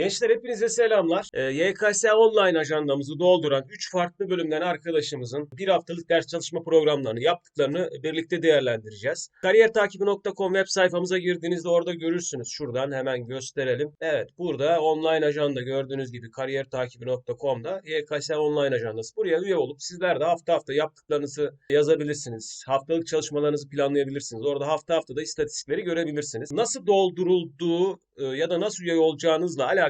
Gençler hepinize selamlar. Ee, YKS Online ajandamızı dolduran 3 farklı bölümden arkadaşımızın bir haftalık ders çalışma programlarını yaptıklarını birlikte değerlendireceğiz. Kariyertakibi.com web sayfamıza girdiğinizde orada görürsünüz. Şuradan hemen gösterelim. Evet burada online ajanda gördüğünüz gibi kariyertakibi.com'da YKS Online ajandası. Buraya üye olup sizler de hafta hafta yaptıklarınızı yazabilirsiniz. Haftalık çalışmalarınızı planlayabilirsiniz. Orada hafta hafta da istatistikleri görebilirsiniz. Nasıl doldurulduğu e, ya da nasıl üye olacağınızla alakalı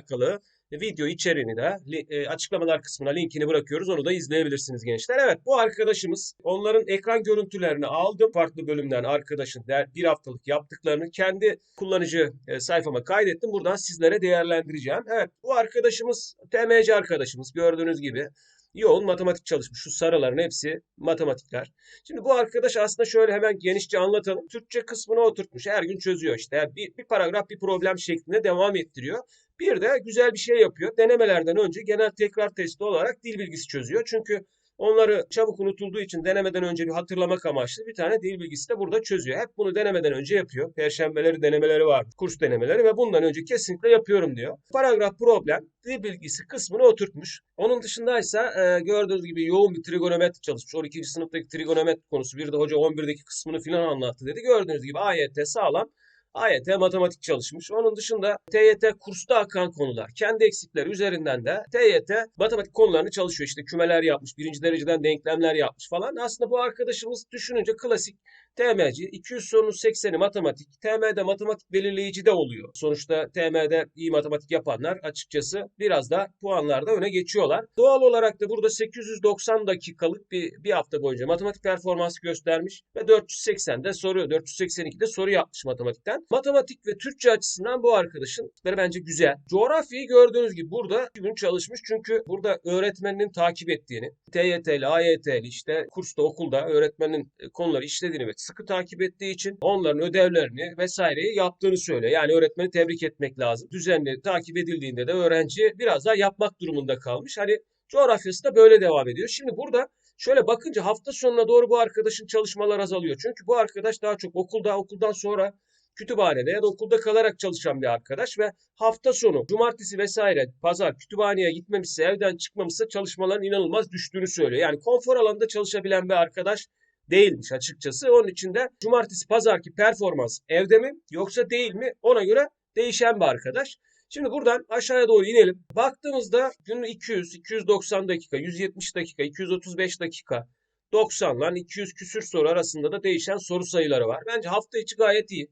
video içeriğini de e, açıklamalar kısmına linkini bırakıyoruz. Onu da izleyebilirsiniz gençler. Evet bu arkadaşımız onların ekran görüntülerini aldım. Farklı bölümden arkadaşın bir haftalık yaptıklarını kendi kullanıcı e, sayfama kaydettim. Buradan sizlere değerlendireceğim. Evet bu arkadaşımız TMC arkadaşımız gördüğünüz gibi yoğun matematik çalışmış. Şu sarıların hepsi matematikler. Şimdi bu arkadaş aslında şöyle hemen genişçe anlatalım. Türkçe kısmını oturtmuş. Her gün çözüyor işte. Yani bir, bir paragraf bir problem şeklinde devam ettiriyor. Bir de güzel bir şey yapıyor. Denemelerden önce genel tekrar testi olarak dil bilgisi çözüyor. Çünkü onları çabuk unutulduğu için denemeden önce bir hatırlamak amaçlı bir tane dil bilgisi de burada çözüyor. Hep bunu denemeden önce yapıyor. Perşembeleri denemeleri var. Kurs denemeleri ve bundan önce kesinlikle yapıyorum diyor. Paragraf problem dil bilgisi kısmını oturtmuş. Onun dışındaysa e, gördüğünüz gibi yoğun bir trigonometri çalışmış. 12. sınıftaki trigonometri konusu. Bir de hoca 11'deki kısmını filan anlattı dedi. Gördüğünüz gibi AYT sağlam. AYT matematik çalışmış. Onun dışında TYT kursta akan konular. Kendi eksikleri üzerinden de TYT matematik konularını çalışıyor. İşte kümeler yapmış, birinci dereceden denklemler yapmış falan. Aslında bu arkadaşımız düşününce klasik TM'ci. 200 sorunun 80'i matematik. TM'de matematik belirleyici de oluyor. Sonuçta TM'de iyi matematik yapanlar açıkçası biraz da puanlarda öne geçiyorlar. Doğal olarak da burada 890 dakikalık bir, bir hafta boyunca matematik performansı göstermiş ve 480'de soru, 482'de soru yapmış matematikten. Matematik ve Türkçe açısından bu arkadaşın bence güzel. Coğrafyayı gördüğünüz gibi burada gün çalışmış çünkü burada öğretmeninin takip ettiğini, TYT'li, AYT'li işte kursta, okulda öğretmenin e, konuları işlediğini ve sıkı takip ettiği için onların ödevlerini vesaireyi yaptığını söylüyor. Yani öğretmeni tebrik etmek lazım. Düzenli takip edildiğinde de öğrenci biraz daha yapmak durumunda kalmış. Hani coğrafyası da böyle devam ediyor. Şimdi burada şöyle bakınca hafta sonuna doğru bu arkadaşın çalışmalar azalıyor. Çünkü bu arkadaş daha çok okulda, okuldan sonra kütüphanede ya da okulda kalarak çalışan bir arkadaş ve hafta sonu, cumartesi vesaire, pazar kütüphaneye gitmemişse, evden çıkmamışsa çalışmaların inanılmaz düştüğünü söylüyor. Yani konfor alanında çalışabilen bir arkadaş değilmiş açıkçası. Onun için de cumartesi pazarki performans evde mi yoksa değil mi ona göre değişen bir arkadaş. Şimdi buradan aşağıya doğru inelim. Baktığımızda günün 200, 290 dakika, 170 dakika, 235 dakika, 90 lan 200 küsür soru arasında da değişen soru sayıları var. Bence hafta içi gayet iyi.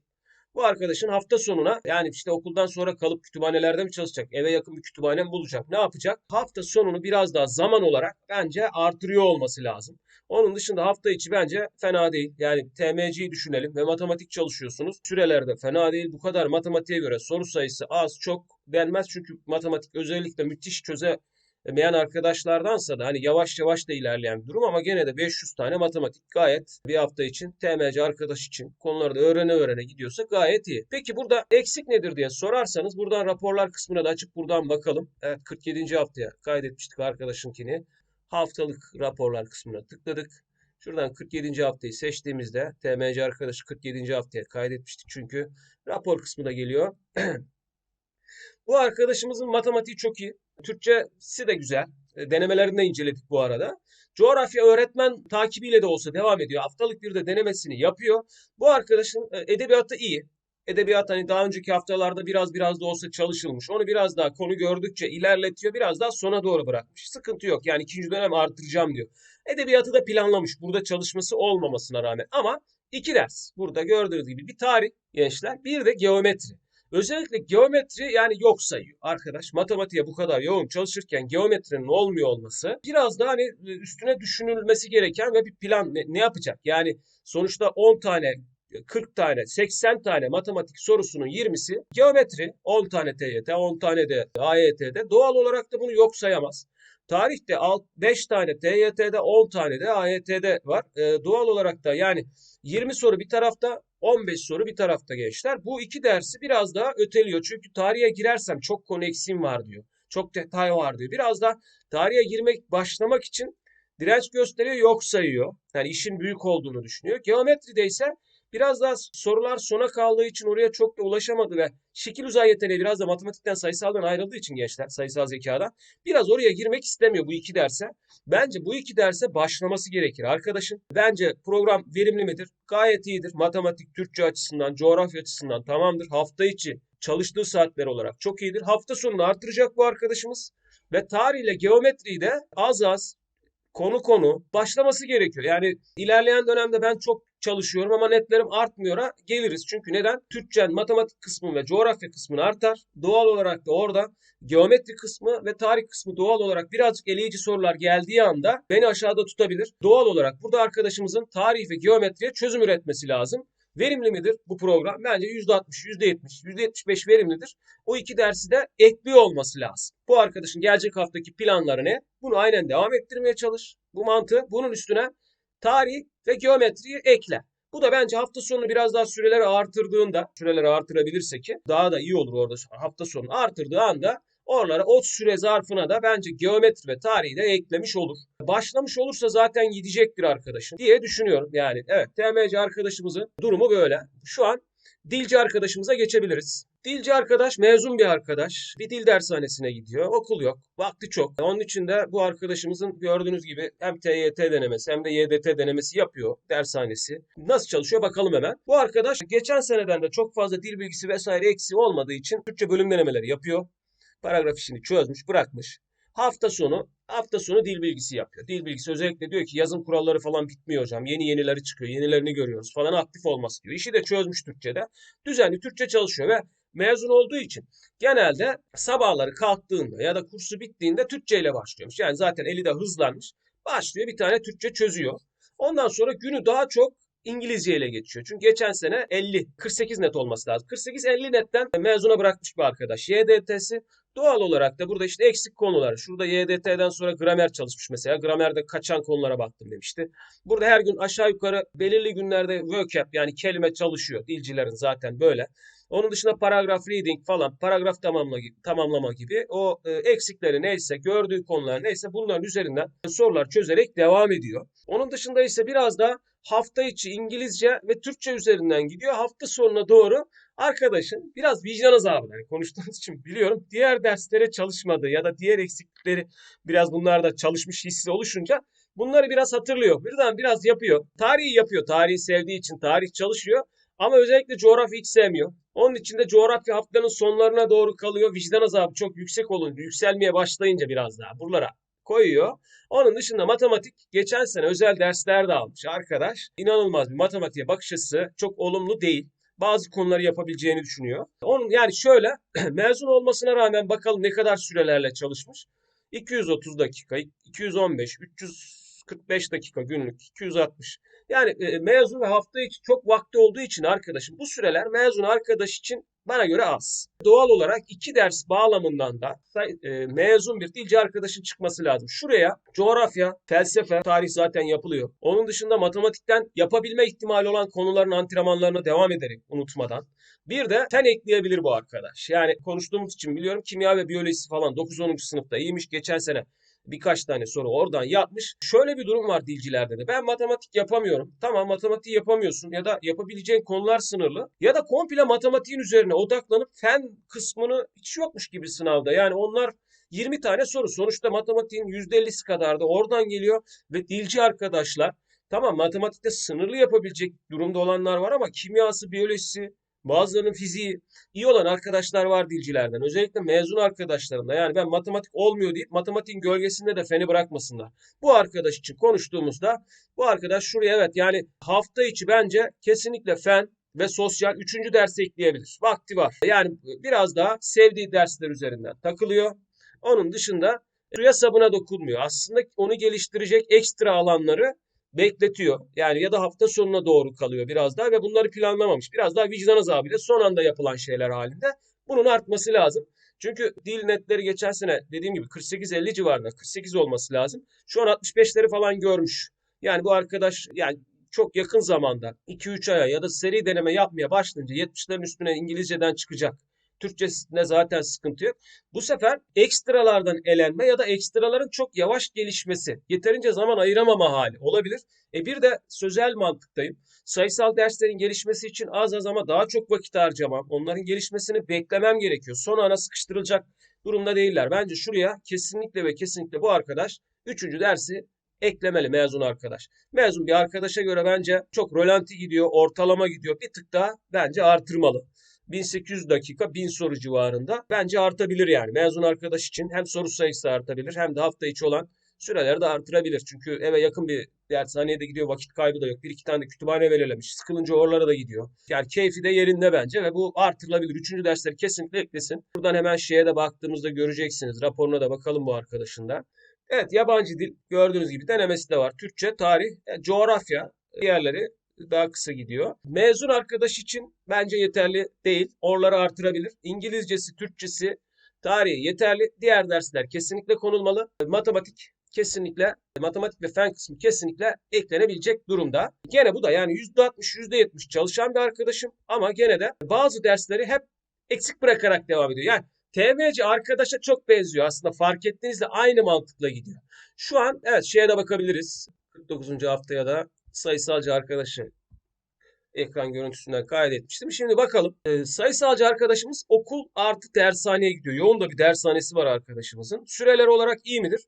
Bu arkadaşın hafta sonuna yani işte okuldan sonra kalıp kütüphanelerde mi çalışacak? Eve yakın bir kütüphane mi bulacak? Ne yapacak? Hafta sonunu biraz daha zaman olarak bence artırıyor olması lazım. Onun dışında hafta içi bence fena değil. Yani TMC'yi düşünelim ve matematik çalışıyorsunuz. Sürelerde fena değil. Bu kadar matematiğe göre soru sayısı az çok denmez. Çünkü matematik özellikle müthiş çözemeyen arkadaşlardansa da hani yavaş yavaş da ilerleyen bir durum ama gene de 500 tane matematik gayet bir hafta için TMC arkadaş için konuları da öğrene öğrene gidiyorsa gayet iyi. Peki burada eksik nedir diye sorarsanız buradan raporlar kısmına da açıp buradan bakalım. Evet 47. haftaya kaydetmiştik arkadaşınkini haftalık raporlar kısmına tıkladık. Şuradan 47. haftayı seçtiğimizde TMC arkadaşı 47. haftaya kaydetmiştik çünkü rapor kısmı da geliyor. bu arkadaşımızın matematiği çok iyi. Türkçesi de güzel. E, Denemelerini de inceledik bu arada. Coğrafya öğretmen takibiyle de olsa devam ediyor. Haftalık bir de denemesini yapıyor. Bu arkadaşın e, edebiyatı iyi. Edebiyat hani daha önceki haftalarda biraz biraz da olsa çalışılmış. Onu biraz daha konu gördükçe ilerletiyor. Biraz daha sona doğru bırakmış. Sıkıntı yok. Yani ikinci dönem artıracağım diyor. Edebiyatı da planlamış. Burada çalışması olmamasına rağmen. Ama iki ders. Burada gördüğünüz gibi bir tarih gençler. Bir de geometri. Özellikle geometri yani yok sayıyor arkadaş. Matematiğe bu kadar yoğun çalışırken geometrinin olmuyor olması biraz daha hani üstüne düşünülmesi gereken ve bir plan ne, ne yapacak? Yani sonuçta 10 tane 40 tane, 80 tane matematik sorusunun 20'si geometri, 10 tane TYT, 10 tane de AYT'de. Doğal olarak da bunu yok sayamaz. Tarihte 5 tane TYT'de, 10 tane de AYT'de var. Ee, doğal olarak da yani 20 soru bir tarafta, 15 soru bir tarafta gençler. Bu iki dersi biraz daha öteliyor. Çünkü tarihe girersem çok konu eksiğim var diyor. Çok detay var diyor. Biraz da tarihe girmek, başlamak için direnç gösteriyor, yok sayıyor. Yani işin büyük olduğunu düşünüyor. Geometride ise Biraz daha sorular sona kaldığı için oraya çok da ulaşamadı ve şekil uzay yeteneği biraz da matematikten sayısaldan ayrıldığı için gençler sayısal zekadan biraz oraya girmek istemiyor bu iki derse. Bence bu iki derse başlaması gerekir arkadaşın. Bence program verimli midir? Gayet iyidir. Matematik, Türkçe açısından, coğrafya açısından tamamdır. Hafta içi çalıştığı saatler olarak çok iyidir. Hafta sonunu artıracak bu arkadaşımız. Ve tarihle geometriyi de az az konu konu başlaması gerekiyor. Yani ilerleyen dönemde ben çok çalışıyorum ama netlerim artmıyor'a geliriz. Çünkü neden? Türkçen matematik kısmı ve coğrafya kısmını artar. Doğal olarak da orada geometri kısmı ve tarih kısmı doğal olarak birazcık eleyici sorular geldiği anda beni aşağıda tutabilir. Doğal olarak burada arkadaşımızın tarih ve geometriye çözüm üretmesi lazım. Verimli midir bu program? Bence %60, %70, %75 verimlidir. O iki dersi de ekliyor olması lazım. Bu arkadaşın gelecek haftaki planları ne? Bunu aynen devam ettirmeye çalış. Bu mantığı bunun üstüne tarih ve geometriyi ekle. Bu da bence hafta sonu biraz daha süreleri artırdığında, süreleri artırabilirse ki daha da iyi olur orada hafta sonu artırdığı anda oralara o süre zarfına da bence geometri ve tarihi de eklemiş olur. Başlamış olursa zaten gidecektir arkadaşım diye düşünüyorum. Yani evet TMC arkadaşımızın durumu böyle. Şu an dilci arkadaşımıza geçebiliriz. Dilci arkadaş mezun bir arkadaş. Bir dil dershanesine gidiyor. Okul yok. Vakti çok. Onun için de bu arkadaşımızın gördüğünüz gibi hem TYT denemesi hem de YDT denemesi yapıyor dershanesi. Nasıl çalışıyor bakalım hemen. Bu arkadaş geçen seneden de çok fazla dil bilgisi vesaire eksiği olmadığı için Türkçe bölüm denemeleri yapıyor. Paragraf işini çözmüş, bırakmış. Hafta sonu hafta sonu dil bilgisi yapıyor. Dil bilgisi özellikle diyor ki yazım kuralları falan bitmiyor hocam. Yeni yenileri çıkıyor. Yenilerini görüyoruz falan aktif olması diyor. İşi de çözmüş Türkçe'de. Düzenli Türkçe çalışıyor ve mezun olduğu için genelde sabahları kalktığında ya da kursu bittiğinde Türkçe ile başlıyormuş. Yani zaten eli de hızlanmış. Başlıyor bir tane Türkçe çözüyor. Ondan sonra günü daha çok İngilizce ile geçiyor. Çünkü geçen sene 50, 48 net olması lazım. 48-50 netten mezuna bırakmış bir arkadaş. YDT'si doğal olarak da burada işte eksik konular. Şurada YDT'den sonra gramer çalışmış mesela. Gramerde kaçan konulara baktım demişti. Burada her gün aşağı yukarı belirli günlerde vocab yani kelime çalışıyor. Dilcilerin zaten böyle. Onun dışında paragraf reading falan, paragraf tamamla, tamamlama gibi o e, eksikleri neyse, gördüğü konular neyse bunların üzerinden sorular çözerek devam ediyor. Onun dışında ise biraz da hafta içi İngilizce ve Türkçe üzerinden gidiyor. Hafta sonuna doğru arkadaşın biraz vicdan azabı yani konuştuğumuz için biliyorum. Diğer derslere çalışmadığı ya da diğer eksiklikleri biraz bunlarda çalışmış hissi oluşunca bunları biraz hatırlıyor. Birden biraz yapıyor. Tarihi yapıyor. Tarihi sevdiği için tarih çalışıyor. Ama özellikle coğrafya hiç sevmiyor. Onun için de coğrafya haftanın sonlarına doğru kalıyor. Vicdan azabı çok yüksek olunca, yükselmeye başlayınca biraz daha buralara koyuyor. Onun dışında matematik geçen sene özel dersler de almış arkadaş. İnanılmaz bir matematiğe bakış açısı çok olumlu değil. Bazı konuları yapabileceğini düşünüyor. Onun yani şöyle mezun olmasına rağmen bakalım ne kadar sürelerle çalışmış. 230 dakika, 215, 345 dakika günlük, 260. Yani e, mezun ve hafta içi çok vakti olduğu için arkadaşım bu süreler mezun arkadaş için bana göre az. Doğal olarak iki ders bağlamından da e, mezun bir dilci arkadaşın çıkması lazım. Şuraya coğrafya, felsefe, tarih zaten yapılıyor. Onun dışında matematikten yapabilme ihtimali olan konuların antrenmanlarına devam ederek unutmadan. Bir de fen ekleyebilir bu arkadaş. Yani konuştuğumuz için biliyorum kimya ve biyolojisi falan 9-10. sınıfta iyiymiş. Geçen sene birkaç tane soru oradan yapmış. Şöyle bir durum var dilcilerde de. Ben matematik yapamıyorum. Tamam matematiği yapamıyorsun ya da yapabileceğin konular sınırlı. Ya da komple matematiğin üzerine odaklanıp fen kısmını hiç yokmuş gibi sınavda. Yani onlar 20 tane soru. Sonuçta matematiğin %50'si kadar da oradan geliyor ve dilci arkadaşlar Tamam matematikte sınırlı yapabilecek durumda olanlar var ama kimyası, biyolojisi, Bazılarının fiziği iyi olan arkadaşlar var dilcilerden. Özellikle mezun arkadaşlarında. Yani ben matematik olmuyor deyip matematiğin gölgesinde de feni bırakmasınlar. Bu arkadaş için konuştuğumuzda bu arkadaş şuraya evet yani hafta içi bence kesinlikle fen ve sosyal üçüncü dersi ekleyebilir. Vakti var. Yani biraz daha sevdiği dersler üzerinden takılıyor. Onun dışında suya sabına dokunmuyor. Aslında onu geliştirecek ekstra alanları bekletiyor. Yani ya da hafta sonuna doğru kalıyor biraz daha ve bunları planlamamış. Biraz daha vicdan azabıyla son anda yapılan şeyler halinde. Bunun artması lazım. Çünkü dil netleri geçen sene dediğim gibi 48-50 civarında 48 olması lazım. Şu an 65'leri falan görmüş. Yani bu arkadaş yani çok yakın zamanda 2-3 aya ya da seri deneme yapmaya başlayınca 70'lerin üstüne İngilizceden çıkacak Türkçesinde zaten sıkıntı yok. Bu sefer ekstralardan elenme ya da ekstraların çok yavaş gelişmesi, yeterince zaman ayıramama hali olabilir. E bir de sözel mantıktayım. Sayısal derslerin gelişmesi için az az ama daha çok vakit harcamam. Onların gelişmesini beklemem gerekiyor. Son ana sıkıştırılacak durumda değiller. Bence şuraya kesinlikle ve kesinlikle bu arkadaş 3. dersi eklemeli mezun arkadaş. Mezun bir arkadaşa göre bence çok rolanti gidiyor, ortalama gidiyor. Bir tık daha bence artırmalı. 1800 dakika 1000 soru civarında bence artabilir yani. Mezun arkadaş için hem soru sayısı artabilir hem de hafta içi olan süreleri de artırabilir. Çünkü eve yakın bir dershaneye de gidiyor vakit kaybı da yok. Bir iki tane de kütüphane belirlemiş. Sıkılınca oralara da gidiyor. Yani keyfi de yerinde bence ve bu artırılabilir. Üçüncü dersleri kesinlikle eklesin. Buradan hemen şeye de baktığımızda göreceksiniz. Raporuna da bakalım bu arkadaşın da. Evet yabancı dil gördüğünüz gibi denemesi de var. Türkçe, tarih, e, coğrafya diğerleri daha kısa gidiyor. Mezun arkadaş için bence yeterli değil. Oraları artırabilir. İngilizcesi, Türkçesi, tarihi yeterli. Diğer dersler kesinlikle konulmalı. Matematik kesinlikle matematik ve fen kısmı kesinlikle eklenebilecek durumda. Gene bu da yani %60 %70 çalışan bir arkadaşım ama gene de bazı dersleri hep eksik bırakarak devam ediyor. Yani TMC arkadaşa çok benziyor aslında fark ettiğinizde aynı mantıkla gidiyor. Şu an evet şeye de bakabiliriz. 49. haftaya da sayısalcı arkadaşı ekran görüntüsünden kaydetmiştim. Şimdi bakalım. Ee, sayısalcı arkadaşımız okul artı dershaneye gidiyor. Yoğun da bir dershanesi var arkadaşımızın. Süreler olarak iyi midir?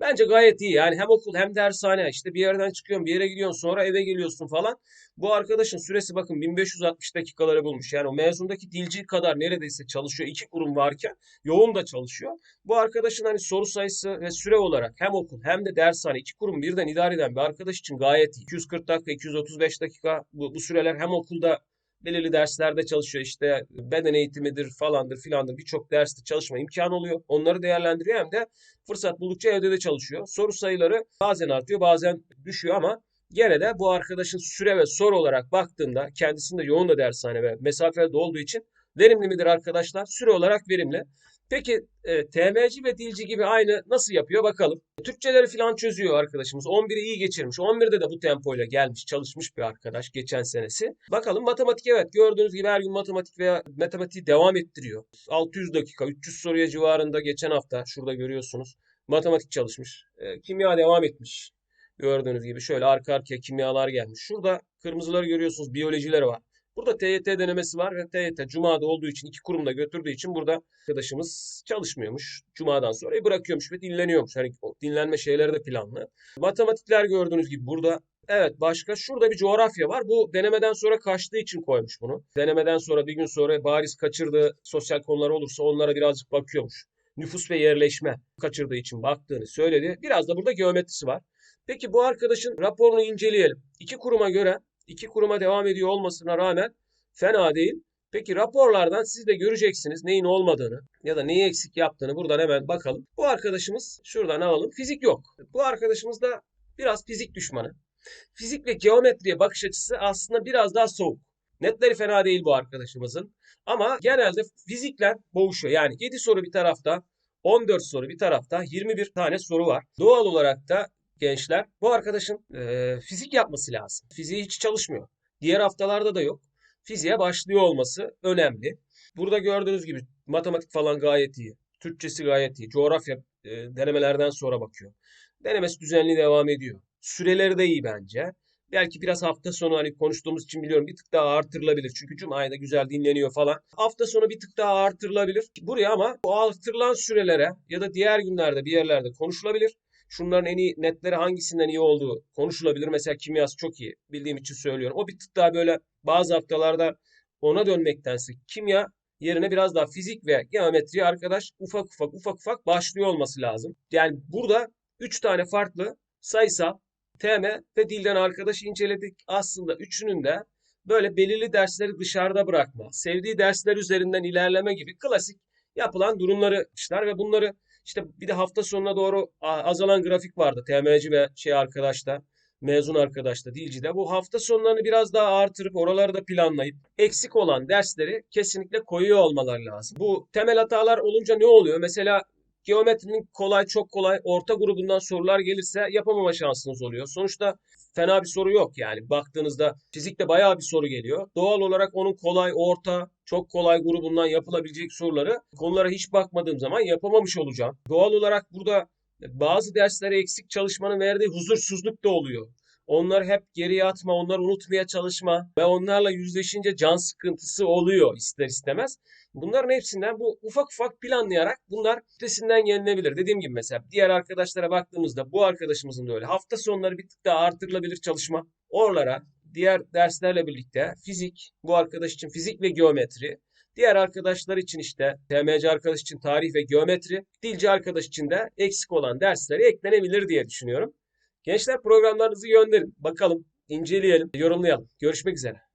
Bence gayet iyi. Yani hem okul hem dershane. İşte bir yerden çıkıyorsun, bir yere gidiyorsun, sonra eve geliyorsun falan. Bu arkadaşın süresi bakın 1560 dakikaları bulmuş. Yani o mezundaki dilci kadar neredeyse çalışıyor. İki kurum varken yoğun da çalışıyor. Bu arkadaşın hani soru sayısı ve süre olarak hem okul hem de dershane iki kurum birden idare eden bir arkadaş için gayet iyi. 240 dakika, 235 dakika bu, bu süreler hem okulda belirli derslerde çalışıyor. İşte beden eğitimidir falandır filandır birçok derste çalışma imkanı oluyor. Onları değerlendiriyor hem de fırsat buldukça evde de çalışıyor. Soru sayıları bazen artıyor bazen düşüyor ama gene de bu arkadaşın süre ve soru olarak baktığımda kendisinde yoğun da dershane ve mesafeli olduğu için verimli midir arkadaşlar? Süre olarak verimli. Peki e, TMC ve dilci gibi aynı nasıl yapıyor bakalım. Türkçeleri falan çözüyor arkadaşımız. 11'i iyi geçirmiş. 11'de de bu tempoyla gelmiş, çalışmış bir arkadaş geçen senesi. Bakalım matematik evet gördüğünüz gibi her gün matematik veya matematiği devam ettiriyor. 600 dakika, 300 soruya civarında geçen hafta şurada görüyorsunuz. Matematik çalışmış. E, kimya devam etmiş. Gördüğünüz gibi şöyle arka arkaya kimyalar gelmiş. Şurada kırmızıları görüyorsunuz. Biyolojileri var. Burada TYT denemesi var ve TYT Cuma'da olduğu için iki kurumda götürdüğü için burada arkadaşımız çalışmıyormuş. Cuma'dan sonra bırakıyormuş ve dinleniyormuş. Hani o dinlenme şeyleri de planlı. Matematikler gördüğünüz gibi burada Evet başka şurada bir coğrafya var. Bu denemeden sonra kaçtığı için koymuş bunu. Denemeden sonra bir gün sonra bariz kaçırdığı sosyal konular olursa onlara birazcık bakıyormuş. Nüfus ve yerleşme kaçırdığı için baktığını söyledi. Biraz da burada geometrisi var. Peki bu arkadaşın raporunu inceleyelim. İki kuruma göre iki kuruma devam ediyor olmasına rağmen fena değil. Peki raporlardan siz de göreceksiniz neyin olmadığını ya da neyi eksik yaptığını buradan hemen bakalım. Bu arkadaşımız şuradan alalım. Fizik yok. Bu arkadaşımız da biraz fizik düşmanı. Fizik ve geometriye bakış açısı aslında biraz daha soğuk. Netleri fena değil bu arkadaşımızın. Ama genelde fizikle boğuşuyor. Yani 7 soru bir tarafta, 14 soru bir tarafta, 21 tane soru var. Doğal olarak da gençler bu arkadaşın e, fizik yapması lazım. Fiziği hiç çalışmıyor. Diğer haftalarda da yok. Fiziğe başlıyor olması önemli. Burada gördüğünüz gibi matematik falan gayet iyi. Türkçesi gayet iyi. Coğrafya e, denemelerden sonra bakıyor. Denemesi düzenli devam ediyor. Süreleri de iyi bence. Belki biraz hafta sonu hani konuştuğumuz için biliyorum bir tık daha artırılabilir. Çünkü Cuma'ya da güzel dinleniyor falan. Hafta sonu bir tık daha artırılabilir. Buraya ama bu artırılan sürelere ya da diğer günlerde bir yerlerde konuşulabilir. Şunların en iyi netleri hangisinden iyi olduğu konuşulabilir. Mesela kimyası çok iyi. Bildiğim için söylüyorum. O bir tık daha böyle bazı haftalarda ona dönmektense kimya yerine biraz daha fizik ve geometri arkadaş ufak ufak ufak ufak başlıyor olması lazım. Yani burada 3 tane farklı sayısal, TM ve dilden arkadaş inceledik. Aslında üçünün de böyle belirli dersleri dışarıda bırakma, sevdiği dersler üzerinden ilerleme gibi klasik yapılan durumları işler ve bunları işte bir de hafta sonuna doğru azalan grafik vardı. TMC ve şey arkadaşta, mezun arkadaşta, dilcide. Bu hafta sonlarını biraz daha artırıp oraları da planlayıp eksik olan dersleri kesinlikle koyuyor olmaları lazım. Bu temel hatalar olunca ne oluyor? Mesela Geometrinin kolay, çok kolay, orta grubundan sorular gelirse yapamama şansınız oluyor. Sonuçta fena bir soru yok yani. Baktığınızda fizikte bayağı bir soru geliyor. Doğal olarak onun kolay, orta, çok kolay grubundan yapılabilecek soruları konulara hiç bakmadığım zaman yapamamış olacağım. Doğal olarak burada bazı derslere eksik çalışmanın verdiği huzursuzluk da oluyor. Onları hep geriye atma, onları unutmaya çalışma ve onlarla yüzleşince can sıkıntısı oluyor ister istemez. Bunların hepsinden bu ufak ufak planlayarak bunlar üstesinden gelinebilir. Dediğim gibi mesela diğer arkadaşlara baktığımızda bu arkadaşımızın da öyle. Hafta sonları bir tık daha artırılabilir çalışma. Oralara diğer derslerle birlikte fizik, bu arkadaş için fizik ve geometri, diğer arkadaşlar için işte TMC arkadaş için tarih ve geometri, dilci arkadaş için de eksik olan derslere eklenebilir diye düşünüyorum. Gençler programlarınızı gönderin. Bakalım, inceleyelim, yorumlayalım. Görüşmek üzere.